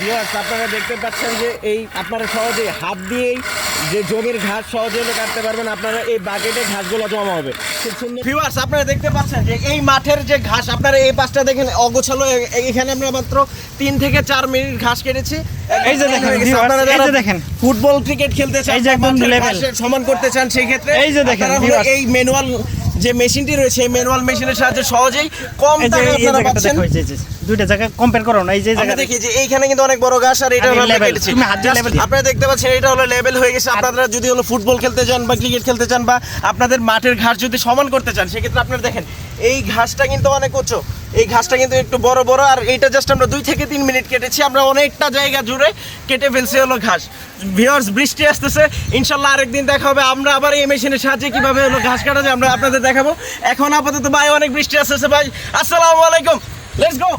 Viewers আপনারা দেখতে পাচ্ছেন যে এই আপনারা সহজে হাত দিয়েই যে জমির ঘাস সহজে হলে কাটতে পারবেন আপনারা এই বাকেটে ঘাসগুলো জমা হবে খুব সুন্দর ভিউয়ার্স আপনারা দেখতে পাচ্ছেন যে এই মাঠের যে ঘাস আপনারা এই পাশটা দেখেন অগোছালো এখানে আমরা মাত্র তিন থেকে চার মিনিট ঘাস কেটেছি এই যে দেখেন, আপনারা এই যে দেখেন। ফুটবল ক্রিকেট খেলতে চান এই যে একদম। ঘাসের সমান করতে চান সেই ক্ষেত্রে এই যে দেখেন। এই ম্যানুয়াল যে মেশিনটি রয়েছে এই ম্যানুয়াল মেশিনের সাহায্যে সহজেই কম টাকায় আপনারা পাচ্ছেন। দুইটা জায়গা কম্পেয়ার করো না এই যে জায়গা দেখি যে এইখানে কিন্তু অনেক বড় ঘাস আর এটা হলো কেটেছি। তুমি হাত দিয়ে লেভেল আপনারা দেখতে পাচ্ছেন এটা হলো লেভেল হয়ে গেছে। আপনারা যদি হলো ফুটবল খেলতে চান বা ক্রিকেট খেলতে চান বা আপনাদের মাঠের ঘাস যদি সমান করতে চান সেক্ষেত্রে আপনারা দেখেন এই ঘাসটা কিন্তু অনেক উঁচু। এই ঘাসটা কিন্তু একটু বড় বড়, আর এইটা জাস্ট আমরা দুই থেকে তিন মিনিট কেটেছি। আমরা অনেকটা জায়গা জুড়ে কেটে ফেলছি হলো ঘাস। ভিওর্স বৃষ্টি আসতেছে। ইনশাল্লাহ আরেকদিন দেখা হবে। আমরা আবার এই মেশিনের সাহায্যে কীভাবে হলো ঘাস কাটা যায় আমরা আপনাদের দেখাবো। এখন আপাতত ভাই অনেক বৃষ্টি আসতেছে ভাই। আসসালামু আলাইকুম। Let's go